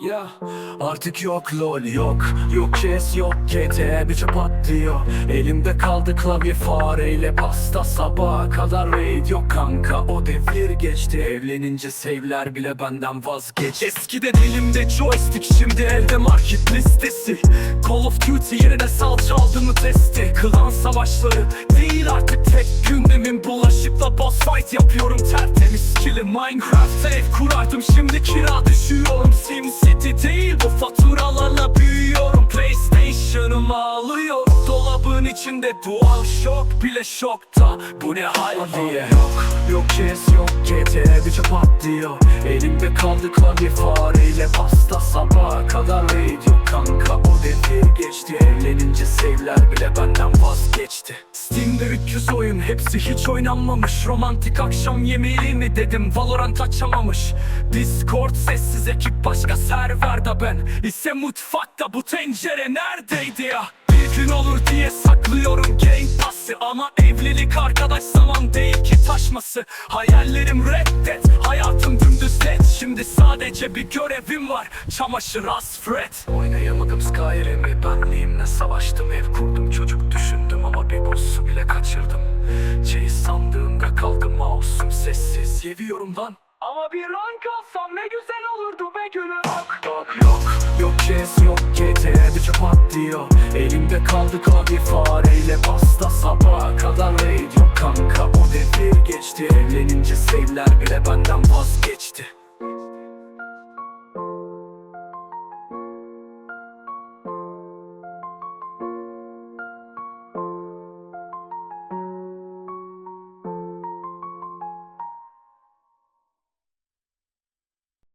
Ya artık yok lol yok. Yok kes yok GT bir çöp diyor Elimde kaldı klavye fareyle pasta. Sabaha kadar raid yok kanka O devir geçti. Evlenince save'ler bile benden vazgeç. Eskide dilimde joystick şimdi elde market listesi. Call of Duty yerine salça aldı mı testi Klan savaşları değil artık tek gündemim Bulaşıkla boss fight yapıyorum tertemiz skill'im Minecraft ev kurardım şimdi kira düşüyorum. SimCity değil bu faturalarla büyüyorum. PlayStation'ımı alıyor Dolabın içinde dual shock bile şokta. Bu ne hal diye. Yok yok kes yok GT bir çöp at diyor. Elimde kaldı klavye fareyle pasta Sabaha kadar benden vazgeçti. Steam'de 300 oyun hepsi hiç oynanmamış. Romantik akşam yemeği mi dedim Valorant açamamış. Discord sessiz ekip başka serverde ben. İse mutfakta bu tencere neredeydi ya? Bir gün olur diye saklıyorum game pass'ı Ama evlilik arkadaş zaman değil ki taşması. Hayallerim reddet hayatım dümdüz led Şimdi sadece bir görevim var çamaşır asfret Oynayamadım Skyrim'i benliğimle savaştım mouse'um sessiz. Seviyorum lan. Ama bir rank alsam ne güzel olurdu be gülüm Yok yok yok. Yok kes yok GT bir çöp at diyor. Elimde kaldı klavye fareyle pasta